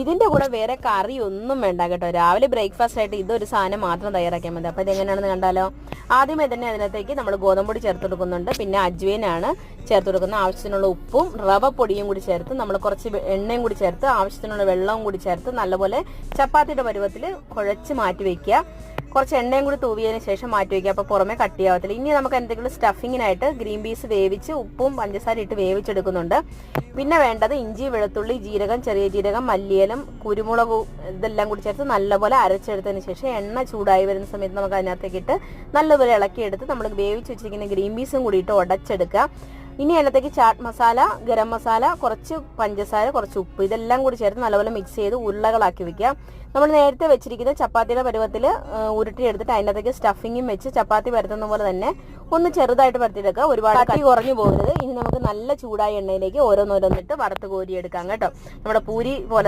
ഇതിന്റെ കൂടെ വേറെ കറി ഒന്നും വേണ്ട കേട്ടോ. രാവിലെ ബ്രേക്ക്ഫാസ്റ്റ് ആയിട്ട് ഇതൊരു സാധനം മാത്രം തയ്യാറാക്കിയാൽ മതി. അപ്പോൾ ഇതെങ്ങനെയാണെന്ന് കണ്ടാലോ? ആദ്യമേ തന്നെ അതിനകത്തേക്ക് നമ്മൾ ഗോതമ്പൊടി ചേർത്ത് കൊടുക്കുന്നുണ്ട്. പിന്നെ അജ്വേനാണ് ചേർത്ത് കൊടുക്കുന്നത്. ആവശ്യത്തിനുള്ള ഉപ്പും റവ പൊടിയും കൂടി ചേർത്ത് നമ്മൾ കുറച്ച് എണ്ണയും കൂടി ചേർത്ത് ആവശ്യത്തിനുള്ള വെള്ളവും കൂടി ചേർത്ത് നല്ലപോലെ ചപ്പാത്തിയുടെ പരുവത്തിൽ കുഴച്ച് മാറ്റി വെക്കുക. കുറച്ച് എണ്ണയും കൂടി തൂവിയതിന് ശേഷം മാറ്റി വയ്ക്കുക. അപ്പോൾ പുറമെ കട്ടിയാവത്തില്ല ഇനി നമുക്ക് എന്തെങ്കിലും സ്റ്റഫിങ്ങിനായിട്ട് ഗ്രീൻ പീസ് വേവിച്ച് ഉപ്പും പഞ്ചസാര ഇട്ട് വേവിച്ചെടുക്കുന്നുണ്ട്. പിന്നെ വേണ്ടത് ഇഞ്ചി വെളുത്തുള്ളി ജീരകം ചെറിയ ജീരകം മല്ലിയലും കുരുമുളക് ഇതെല്ലാം കൂടി ചേർത്ത് നല്ലപോലെ അരച്ചെടുത്തതിന് ശേഷം എണ്ണ ചൂടായി വരുന്ന സമയത്ത് നമുക്ക് അതിനകത്തേക്ക് ഇട്ട് നല്ലപോലെ ഇളക്കിയെടുത്ത് നമ്മൾ വേവിച്ച് വെച്ചിരിക്കുന്ന ഗ്രീൻ പീസും കൂടി ഇട്ട് ഉടച്ചെടുക്കുക. ഇനി അതിനകത്തേക്ക് ചാട്ട് മസാല ഗരം മസാല കുറച്ച് പഞ്ചസാര കുറച്ച് ഉപ്പ് ഇതെല്ലാം കൂടി ചേർത്ത് നല്ലപോലെ മിക്സ് ചെയ്ത് ഉരുളകളാക്കി വെക്കുക. നമ്മൾ നേരത്തെ വെച്ചിരിക്കുന്ന ചപ്പാത്തിയുടെ പരുവത്തിൽ ഉരുട്ടിയെടുത്തിട്ട് അതിനകത്തേക്ക് സ്റ്റഫിങ്ങും വെച്ച് ചപ്പാത്തി പരത്തുന്ന പോലെ തന്നെ ഒന്ന് ചെറുതായിട്ട് പരത്തിയെടുക്കുക. ഒരുപാട് കട്ടി കുറഞ്ഞു പോകരുത്. ഇനി നമുക്ക് നല്ല ചൂടായ എണ്ണയിലേക്ക് ഓരോന്നോരോന്നിട്ട് വറുത്ത് കോരിയെടുക്കാം കേട്ടോ. നമ്മുടെ പൂരി പോലെ